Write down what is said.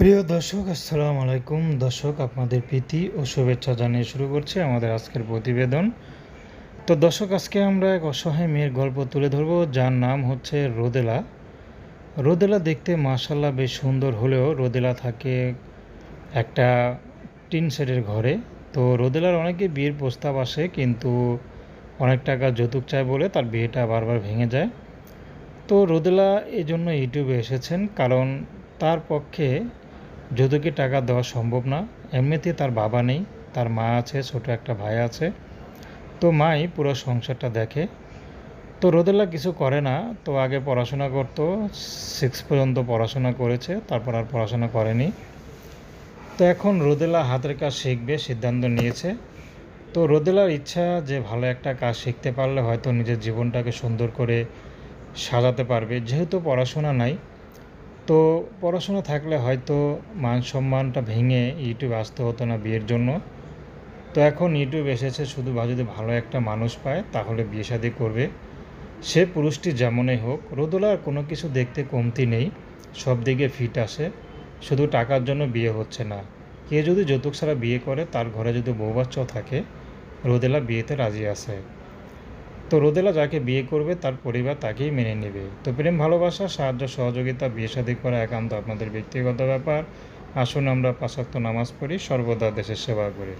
প্রিয় দর্শক, আসসালামু আলাইকুম। দর্শক, আপনাদের প্রীতি ও শুভেচ্ছা জানিয়ে শুরু করছি আমাদের আজকের প্রতিবেদন। তো দর্শক, আজকে আমরা এক অসহায় মেয়ের গল্প তুলে ধরবো, যার নাম হচ্ছে রোদেলা। রোদেলা দেখতে মাশাল্লাহ বেশ সুন্দর হলেও রোদেলা থাকে একটা টিন শেডের ঘরে। তো রোদেলার অনেকে বিয়ের প্রস্তাব আসে, কিন্তু অনেক টাকা যৌতুক চায় বলে তার বিয়েটা বারবার ভেঙে যায়। তো রোদেলা এই জন্য ইউটিউবে এসেছেন, কারণ তার পক্ষে যৌতুকে টাকা দেওয়া সম্ভব না এমনিতে তার বাবা নেই, তার মা আছে, ছোট একটা ভাই আছে। তো মাই পুরো সংসারটা দেখে। তো রোদেলা কিছু করে না, তো আগে পড়াশোনা করতো সিক্স পর্যন্ত পড়াশোনা করেছে, তারপর আর পড়াশোনা করেনি। তো এখন রোদেলা হাতের কাজ শিখবে, সিদ্ধান্ত নিয়েছে। তো রোদেলার ইচ্ছা যে ভালো একটা কাজ শিখতে পারলে হয়তো নিজের জীবনটাকে সুন্দর করে সাজাতে পারবে। যেহেতু পড়াশোনা নাই তো পড়াশোনা থাকলে হয়তো মান সম্মানটা ভেঙে ইউটিউব আসতে হতো না বিয়ের জন্য। তো এখন ইউটিউব এসেছে, শুধু যদি ভালো একটা মানুষ পায়, তাহলে বিয়ে শাদী করবে। সে পুরুষটি যেমনই হোক রোদলার কোনো কিছু দেখতে কমতি নেই, সব দিকে ফিট আসে, শুধু টাকার জন্য বিয়ে হচ্ছে না। কে যদি যৌতুক ছাড়া বিয়ে করে, তার ঘরে যদি বউ বাচ্চাও থাকে, রোদেলা বিয়েতে রাজি আছে। তো রোদেলা যাকে বিয়ে করবে তার পরিবার তাকেই মেনে নেবে। তো প্রেম, ভালোবাসা, সাহায্য, সহযোগিতা, বিয়ে শাদী করা একান্ত আপনাদের ব্যক্তিগত ব্যাপার। আসুন আমরা পাশাক্ত নামাজ পড়ি, সর্বদা দেশের সেবা করি।